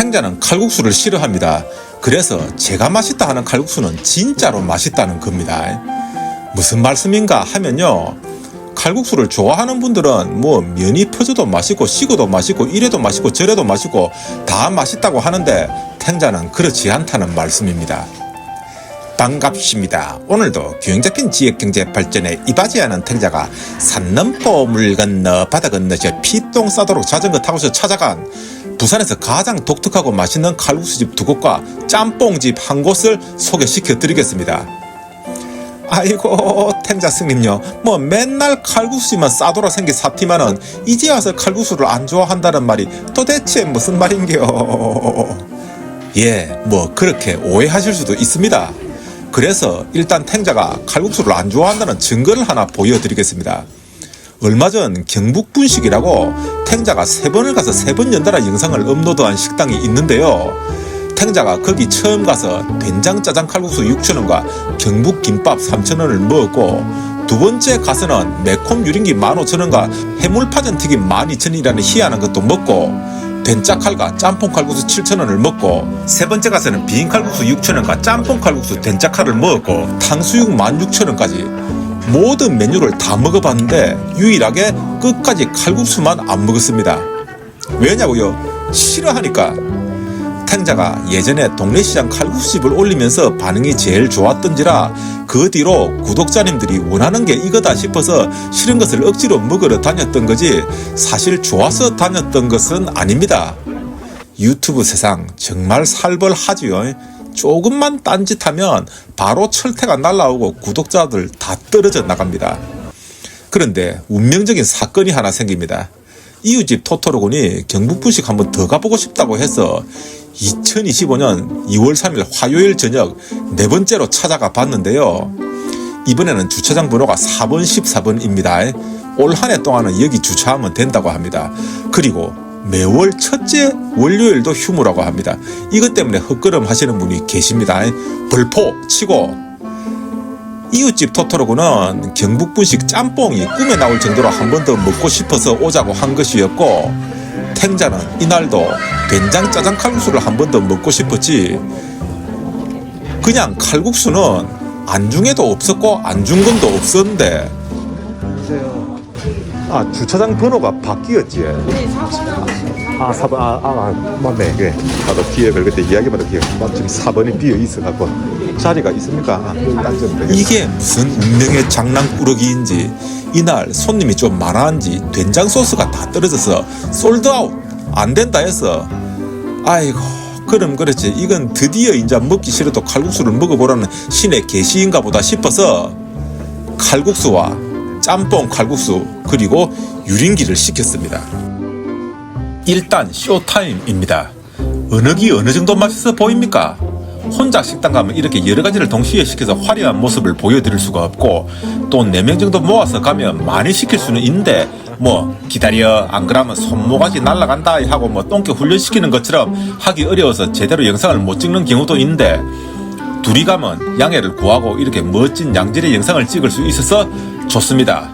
탱자는 칼국수를 싫어합니다. 그래서 제가 맛있다 하는 칼국수는 진짜로 맛있다는 겁니다. 무슨 말씀인가 하면요. 칼국수를 좋아하는 분들은 뭐 면이 퍼져도 맛있고 식어도 맛있고 이래도 맛있고 저래도 맛있고 다 맛있다고 하는데 탱자는 그렇지 않다는 말씀입니다. 반갑습니다. 오늘도 균형 잡힌 지역 경제 발전에 이바지하는 탱자가 산 넘고 물 건너 바다 건너서 피똥 싸도록 자전거 타고서 찾아간 부산에서 가장 독특하고 맛있는 칼국수집 두 곳과 짬뽕집 한 곳을 소개시켜 드리겠습니다. 아이고 탱자 스님요. 뭐 맨날 칼국수만 싸돌아 생긴 사티만은 이제 와서 칼국수를 안 좋아한다는 말이 도대체 무슨 말인겨? 예뭐 그렇게 오해하실 수도 있습니다. 그래서 일단 탱자가 칼국수를 안 좋아한다는 증거를 하나 보여드리겠습니다 얼마 전 경북 분식이라고 탱자가 세 번을 가서 세 번 연달아 영상을 업로드한 식당이 있는데요. 탱자가 거기 처음 가서 된장 짜장 칼국수 6,000원과 경북 김밥 3,000원을 먹었고 두 번째 가서는 매콤 유린기 15,000원과 해물파전 튀김 12,000원이라는 희한한 것도 먹고 된짜칼과 짬뽕 칼국수 7,000원을 먹고 세 번째 가서는 비빔 칼국수 6,000원과 짬뽕 칼국수 된짜칼을 먹었고 탕수육 16,000원까지 모든 메뉴를 다 먹어봤는데 유일하게 끝까지 칼국수만 안 먹었습니다. 왜냐고요? 싫어하니까 탱자가 예전에 동네시장 칼국수집을 올리면서 반응이 제일 좋았던지라 그 뒤로 구독자님들이 원하는 게 이거다 싶어서 싫은 것을 억지로 먹으러 다녔던 거지 사실 좋아서 다녔던 것은 아닙니다. 유튜브 세상 정말 살벌하지요. 조금만 딴짓하면 바로 철퇴가 날라오고 구독자들 다 떨어져 나갑니다. 그런데 운명적인 사건이 하나 생깁니다. 이웃집 토토로군이 경북분식 한번 더 가보고 싶다고 해서 2025년 2월 3일 화요일 저녁 네 번째로 찾아가 봤는데요. 이번에는 주차장 번호가 4번 14번입니다. 올 한 해 동안은 여기 주차하면 된다고 합니다. 그리고 매월 첫째 월요일도 휴무라고 합니다. 이것 때문에 헛걸음 하시는 분이 계십니다. 벌포 치고 이웃집 토토로군은 경북분식 짬뽕이 꿈에 나올 정도로 한 번 더 먹고 싶어서 오자고 한 것이었고 탱자는 이날도 된장 짜장 칼국수를 한 번 더 먹고 싶었지 그냥 칼국수는 안중에도 없었고 안중근도 없었는데 아 주차장 번호가 바뀌었지. 아 4번 아, 아, 아 맞네. 그래 나도 뒤에 별 그때 이야기마다 기억 나 지금 4번이 비어 있어 갖고 자리가 있습니까? 아, 되겠다 이게 무슨 운명의 장난꾸러기인지 이날 손님이 좀 많아한지 된장 소스가 다 떨어져서 솔드아웃 안 된다 해서 아이고 그럼 그렇지. 이건 드디어 이제 먹기 싫어도 칼국수를 먹어보라는 신의 계시인가 보다 싶어서 칼국수와 짬뽕 칼국수 그리고 유린기를 시켰습니다. 일단 쇼타임입니다. 어느 기 어느 정도 맛있어 보입니까? 혼자 식당 가면 이렇게 여러 가지를 동시에 시켜서 화려한 모습을 보여드릴 수가 없고 또 4명 정도 모아서 가면 많이 시킬 수는 있는데 뭐 기다려 안 그러면 손모가지 날라간다 하고 뭐 똥개 훈련시키는 것처럼 하기 어려워서 제대로 영상을 못 찍는 경우도 있는데 둘이 가면 양해를 구하고 이렇게 멋진 양질의 영상을 찍을 수 있어서 좋습니다.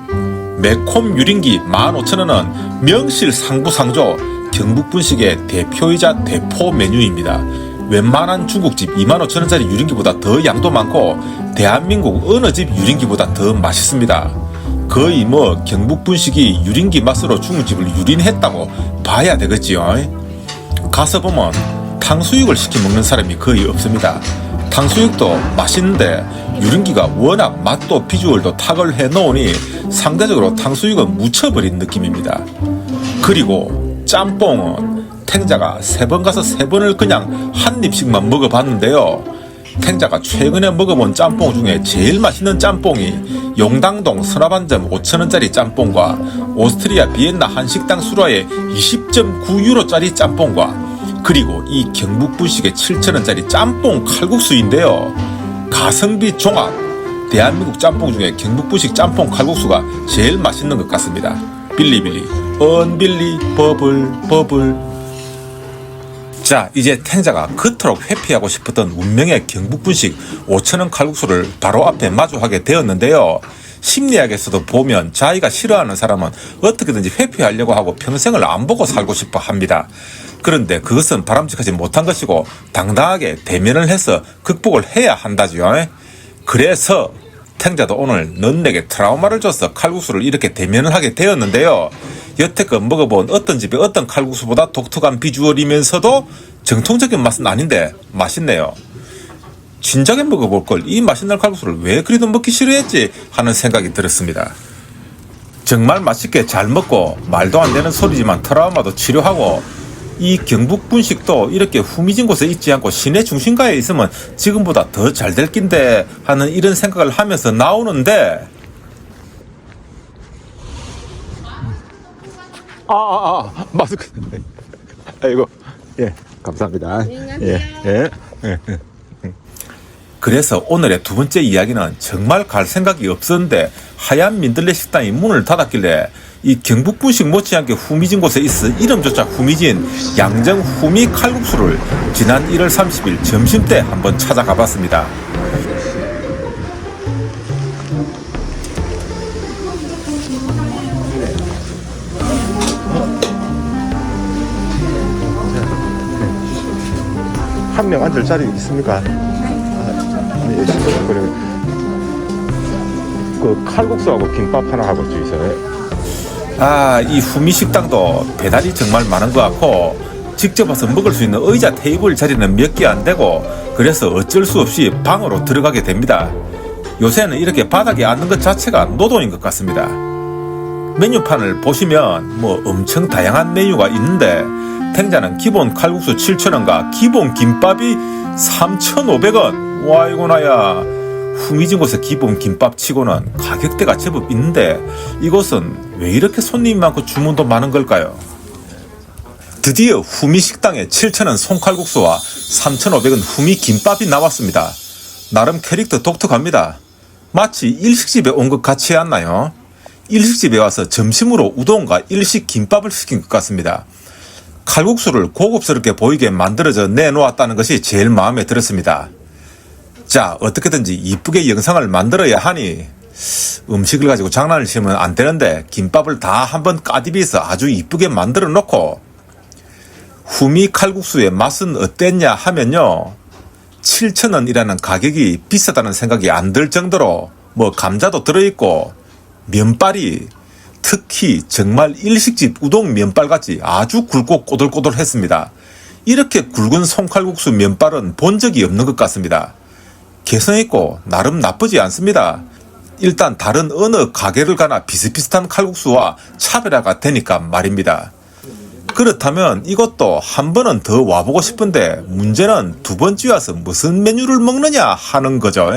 매콤 유린기 15,000원은 명실 상부상조 경북분식의 대표이자 대포 메뉴입니다. 웬만한 중국집 25,000원짜리 유린기보다 더 양도 많고 대한민국 어느 집 유린기보다 더 맛있습니다. 거의 뭐 경북분식이 유린기 맛으로 중국집을 유린했다고 봐야 되겠지요. 가서 보면 탕수육을 시켜 먹는 사람이 거의 없습니다. 탕수육도 맛있는데 유린기가 워낙 맛도 비주얼도 탁을 해 놓으니 상대적으로 탕수육은 묻혀버린 느낌입니다. 그리고 짬뽕은 탱자가 세 번 가서 세 번을 그냥 한 입씩만 먹어봤는데요. 탱자가 최근에 먹어본 짬뽕 중에 제일 맛있는 짬뽕이 용당동 선화반점 5천원짜리 짬뽕과 오스트리아 비엔나 한식당 수라의 20.9유로짜리 짬뽕과 그리고 이 경북 분식의 7천원짜리 짬뽕 칼국수인데요. 가성비 종합 대한민국 짬뽕 중에 경북 분식 짬뽕 칼국수가 제일 맛있는 것 같습니다. 빌리빌리 언빌리 버블 버블 자 이제 탱자가 그토록 회피하고 싶었던 운명의 경북 분식 5천원 칼국수를 바로 앞에 마주하게 되었는데요. 심리학에서도 보면 자기가 싫어하는 사람은 어떻게든지 회피하려고 하고 평생을 안 보고 살고 싶어 합니다. 그런데 그것은 바람직하지 못한 것이고 당당하게 대면을 해서 극복을 해야 한다지요. 그래서 탱자도 오늘 넌 내게 트라우마를 줘서 칼국수를 이렇게 대면을 하게 되었는데요. 여태껏 먹어본 어떤 집의 어떤 칼국수보다 독특한 비주얼이면서도 정통적인 맛은 아닌데 맛있네요. 진작에 먹어볼 걸 이 맛있는 칼국수를 왜 그리도 먹기 싫어했지 하는 생각이 들었습니다. 정말 맛있게 잘 먹고 말도 안 되는 소리지만 트라우마도 치료하고 이 경북 분식도 이렇게 후미진 곳에 있지 않고 시내 중심가에 있으면 지금보다 더 잘 될 낀데 하는 이런 생각을 하면서 나오는데 아, 아, 아, 마스크. 아이고, 예, 감사합니다. 예, 예, 예. 그래서 오늘의 두 번째 이야기는 정말 갈 생각이 없었는데 하얀 민들레 식당이 문을 닫았길래 이 경북 분식 못지않게 후미진 곳에 있어 이름조차 후미진 양정 후미 칼국수를 지난 1월 30일 점심 때 한번 찾아가 봤습니다. 한 명 앉을 자리 있습니까? 아, 예, 그 칼국수하고 김밥 하나 하고 주세요. 아, 이 후미 식당도 배달이 정말 많은 것 같고 직접 와서 먹을 수 있는 의자 테이블 자리는 몇 개 안 되고 그래서 어쩔 수 없이 방으로 들어가게 됩니다. 요새는 이렇게 바닥에 앉는 것 자체가 노동인 것 같습니다. 메뉴판을 보시면 뭐 엄청 다양한 메뉴가 있는데 탱자는 기본 칼국수 7,000원과 기본 김밥이 3,500원. 와 이거 나야 후미진 곳의 기본 김밥 치고는 가격대가 제법 있는데 이곳은 왜 이렇게 손님이 많고 주문도 많은 걸까요? 드디어 후미 식당에 7,000원 송칼국수와 3,500원 후미 김밥이 나왔습니다. 나름 캐릭터 독특합니다. 마치 일식집에 온 것 같지 않나요? 일식집에 와서 점심으로 우동과 일식 김밥을 시킨 것 같습니다. 칼국수를 고급스럽게 보이게 만들어져 내놓았다는 것이 제일 마음에 들었습니다. 자, 어떻게든지 이쁘게 영상을 만들어야 하니 음식을 가지고 장난을 치면 안 되는데 김밥을 다 한번 까디비해서 아주 이쁘게 만들어 놓고 후미 칼국수의 맛은 어땠냐 하면요. 7,000원이라는 가격이 비싸다는 생각이 안 들 정도로 뭐 감자도 들어있고 면발이 특히 정말 일식집 우동 면발같이 아주 굵고 꼬들꼬들했습니다. 이렇게 굵은 송칼국수 면발은 본 적이 없는 것 같습니다. 개성있고 나름 나쁘지 않습니다. 일단 다른 어느 가게를 가나 비슷비슷한 칼국수와 차별화가 되니까 말입니다. 그렇다면 이것도 한 번은 더 와보고 싶은데 문제는 두 번째 와서 무슨 메뉴를 먹느냐 하는 거죠.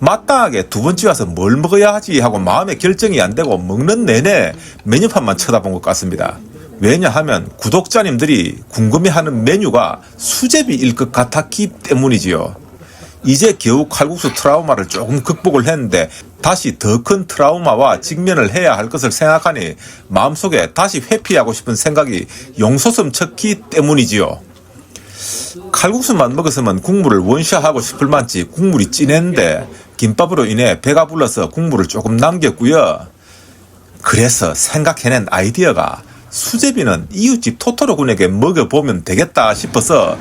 마땅하게 두 번째 와서 뭘 먹어야 하지 하고 마음의 결정이 안 되고 먹는 내내 메뉴판만 쳐다본 것 같습니다. 왜냐하면 구독자님들이 궁금해하는 메뉴가 수제비일 것 같았기 때문이지요. 이제 겨우 칼국수 트라우마를 조금 극복을 했는데 다시 더 큰 트라우마와 직면을 해야 할 것을 생각하니 마음속에 다시 회피하고 싶은 생각이 용솟음 쳤기 때문이지요. 칼국수만 먹었으면 국물을 원샷하고 싶을 만치 국물이 진했는데 김밥으로 인해 배가 불러서 국물을 조금 남겼고요. 그래서 생각해낸 아이디어가 수제비는 이웃집 토토로 군에게 먹여보면 되겠다 싶어서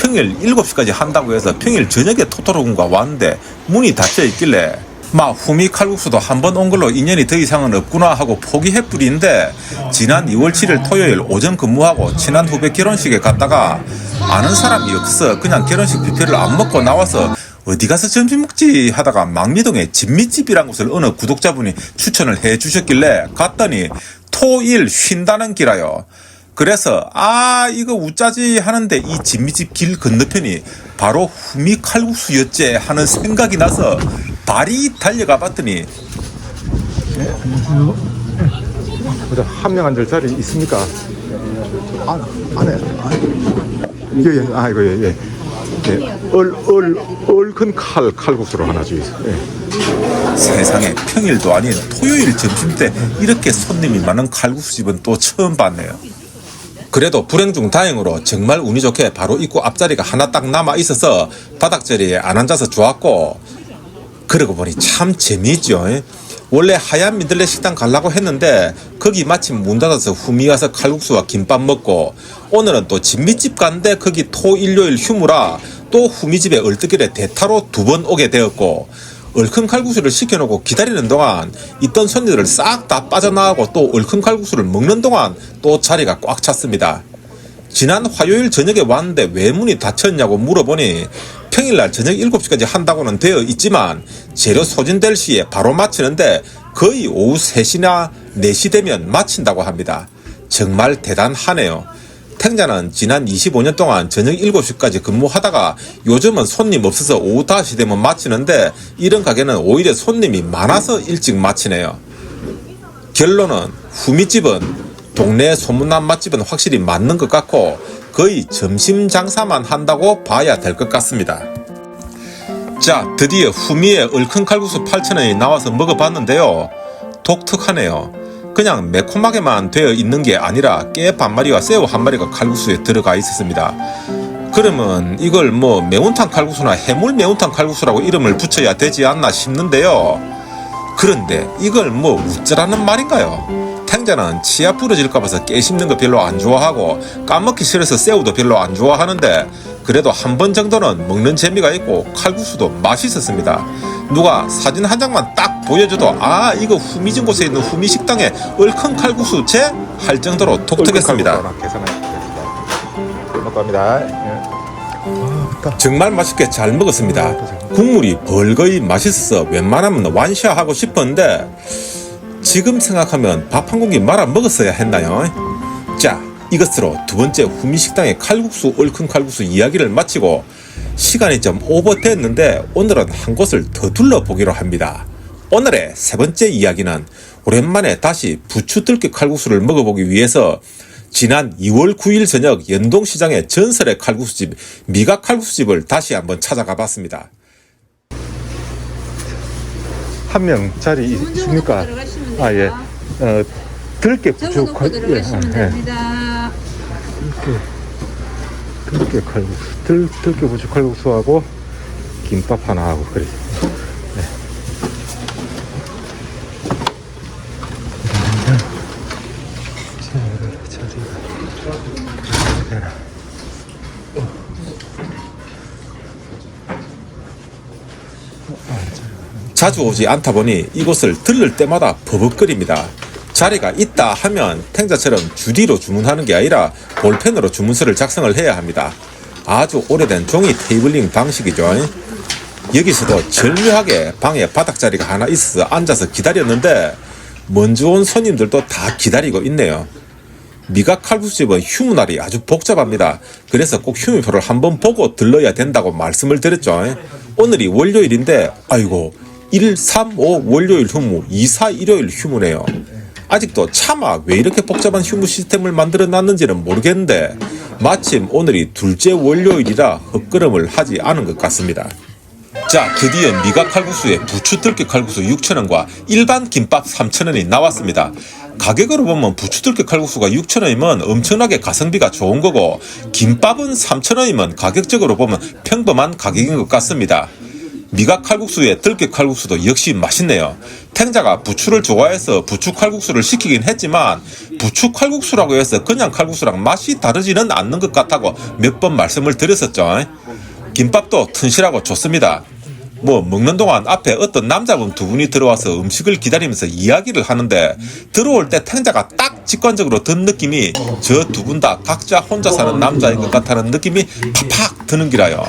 평일 7시까지 한다고 해서 평일 저녁에 토토로 군과 왔는데 문이 닫혀 있길래 마 후미 칼국수도 한 번 온 걸로 인연이 더 이상은 없구나 하고 포기해뿌리는데 지난 2월 7일 토요일 오전 근무하고 친한 후배 결혼식에 갔다가 아는 사람이 없어 그냥 결혼식 뷔페를 안 먹고 나와서 어디 가서 점심 먹지 하다가 망미동에 진미집이란 곳을 어느 구독자분이 추천을 해 주셨길래 갔더니 토일 쉰다는 기라요. 그래서 아 이거 우짜지 하는데 이 진미집 길 건너편이 바로 후미 칼국수였지 하는 생각이 나서 발이 달려가 봤더니 한명 앉을 자리 있습니까? 아, 안에. 예, 예, 아이고, 예, 예. 예, 얼, 얼, 얼큰 칼, 칼국수로 하나 주세요. 예. 세상에 평일도 아닌 토요일 점심 때 이렇게 손님이 많은 칼국수 집은 또 처음 봤네요. 그래도 불행 중 다행으로 정말 운이 좋게 바로 입구 앞자리가 하나 딱 남아 있어서 바닥 자리에 안 앉아서 좋았고 그러고 보니 참 재미있죠. 원래 하얀 민들레 식당 가려고 했는데 거기 마침 문 닫아서 후미 가서 칼국수와 김밥 먹고 오늘은 또 진미집 갔는데 거기 토 일요일 휴무라 또 후미집에 얼뜨길에 대타로 두 번 오게 되었고 얼큰 칼국수를 시켜놓고 기다리는 동안 있던 손님들 싹다 빠져나가고 또 얼큰 칼국수를 먹는 동안 또 자리가 꽉 찼습니다. 지난 화요일 저녁에 왔는데 왜 문이 닫혔냐고 물어보니 평일날 저녁 7시까지 한다고는 되어 있지만 재료 소진될 시에 바로 마치는데 거의 오후 3시나 4시 되면 마친다고 합니다. 정말 대단하네요. 탱자는 지난 25년 동안 저녁 7시까지 근무하다가 요즘은 손님 없어서 오후 5시 되면 마치는데 이런 가게는 오히려 손님이 많아서 일찍 마치네요. 결론은 후미집은 동네 소문난 맛집은 확실히 맞는 것 같고 거의 점심 장사만 한다고 봐야 될 것 같습니다. 자, 드디어 후미의 얼큰 칼국수 8,000원이 나와서 먹어봤는데요. 독특하네요. 그냥 매콤하게만 되어 있는 게 아니라 깨 반 마리와 새우 한 마리가 칼국수에 들어가 있었습니다. 그러면 이걸 뭐 매운탕 칼국수나 해물 매운탕 칼국수라고 이름을 붙여야 되지 않나 싶는데요. 그런데 이걸 뭐 우짜라는 말인가요? 탱자는 치아 부러질까 봐서 깨 씹는 거 별로 안 좋아하고 까먹기 싫어서 새우도 별로 안 좋아하는데 그래도 한 번 정도는 먹는 재미가 있고 칼국수도 맛있었습니다. 누가 사진 한 장만 딱 보여줘도 아 이거 후미진 곳에 있는 후미 식당의 얼큰 칼국수 제 할 정도로 독특했습니다. 먹고 갑니다. 예. 정말 맛있게 잘 먹었습니다. 국물이 벌거이 맛있어서 웬만하면 완샤하고 싶었는데 지금 생각하면 밥 한 공기 말아 먹었어야 했나요? 자, 이것으로 두 번째 후미식당의 칼국수 얼큰 칼국수 이야기를 마치고 시간이 좀 오버됐는데 오늘은 한 곳을 더 둘러보기로 합니다. 오늘의 세 번째 이야기는 오랜만에 다시 부추 들깨 칼국수를 먹어보기 위해서 지난 2월 9일 저녁 연동시장의 전설의 칼국수집 미각 칼국수집을 다시 한번 찾아가 봤습니다. 한 명 자리 있습니까? 아 예. 어, 들깨 부추 칼- 예, 예. 됩니다. 들깨 칼국수, 들 들깨 부추 칼국수하고 김밥 하나 하고 그래. 네. 자주 오지 않다 보니 이곳을 들를 때마다 버벅거립니다. 자리가 있다 하면 탱자처럼 주디로 주문하는 게 아니라 볼펜으로 주문서를 작성을 해야 합니다. 아주 오래된 종이 테이블링 방식이죠. 여기서도 절묘하게 방에 바닥자리가 하나 있어서 앉아서 기다렸는데 먼저 온 손님들도 다 기다리고 있네요. 미각 칼국수집은 휴무날이 아주 복잡합니다. 그래서 꼭 휴무표를 한번 보고 들러야 된다고 말씀을 드렸죠. 오늘이 월요일인데, 아이고, 1, 3, 5 월요일 휴무, 2, 4 일요일 휴무네요. 아직도 차마 왜 이렇게 복잡한 휴무 시스템을 만들어 놨는지는 모르겠는데, 마침 오늘이 둘째 월요일이라 헛걸음을 하지 않은 것 같습니다. 자, 드디어 미각 칼국수에 부추 들깨 칼국수 6,000원과 일반 김밥 3,000원이 나왔습니다. 가격으로 보면 부추 들깨 칼국수가 6,000원이면 엄청나게 가성비가 좋은 거고 김밥은 3,000원이면 가격적으로 보면 평범한 가격인 것 같습니다. 미각 칼국수에 들깨 칼국수도 역시 맛있네요. 탱자가 부추를 좋아해서 부추 칼국수를 시키긴 했지만 부추 칼국수라고 해서 그냥 칼국수랑 맛이 다르지는 않는 것 같다고 몇 번 말씀을 드렸었죠. 김밥도 튼실하고 좋습니다. 뭐 먹는 동안 앞에 어떤 남자분 두 분이 들어와서 음식을 기다리면서 이야기를 하는데 들어올 때 탱자가 딱 직관적으로 든 느낌이 저 두 분 다 각자 혼자 사는 남자인 것 같다는 느낌이 팍팍 드는 기라요.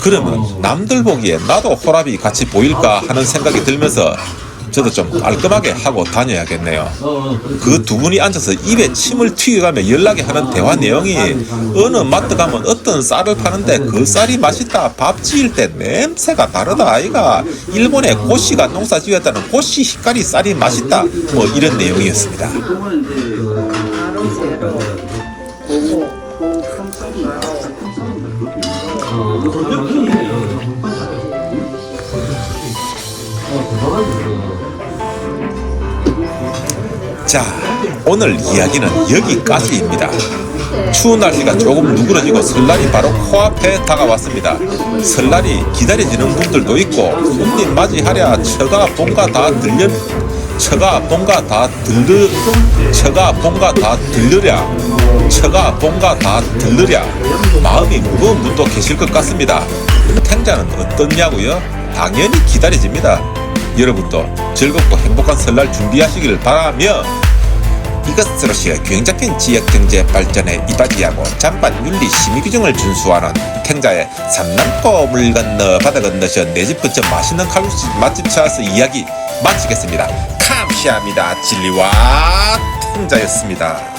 그러면 남들 보기에 나도 호랍이 같이 보일까 하는 생각이 들면서 저도 좀 깔끔하게 하고 다녀야겠네요. 그 두 분이 앉아서 입에 침을 튀겨가며 연락이 하는 대화 내용이 어느 마트 가면 어떤 쌀을 파는데 그 쌀이 맛있다. 밥 지을 때 냄새가 다르다 아이가. 일본에 고씨가 농사 지었다는 고씨 히카리 쌀이 맛있다. 뭐 이런 내용이었습니다. 자, 오늘 이야기는 여기까지입니다. 추운 날씨가 조금 누그러지고 설날이 바로 코앞에 다가왔습니다. 설날이 기다려지는 분들도 있고 손님 맞이하랴 처가 본가 다 들려 처가 본가 다 들르 처가 본가 다 들르랴 처가 본가 다 들르랴 마음이 무거운 분도 계실 것 같습니다. 탱자는 어떻냐고요? 당연히 기다려집니다. 여러분도 즐겁고 행복한 설날 준비하시기를 바라며 이것으로시어 균형 잡힌 지역 경제 발전에 이바지하고 잔반 윤리 심의 규정을 준수하는 탱자의 삼남고 물 건너 바다 건너셔 내집 근처 맛있는 칼국수 맛집 찾아서 이야기 마치겠습니다. 감사합니다. 진리와 탱자였습니다.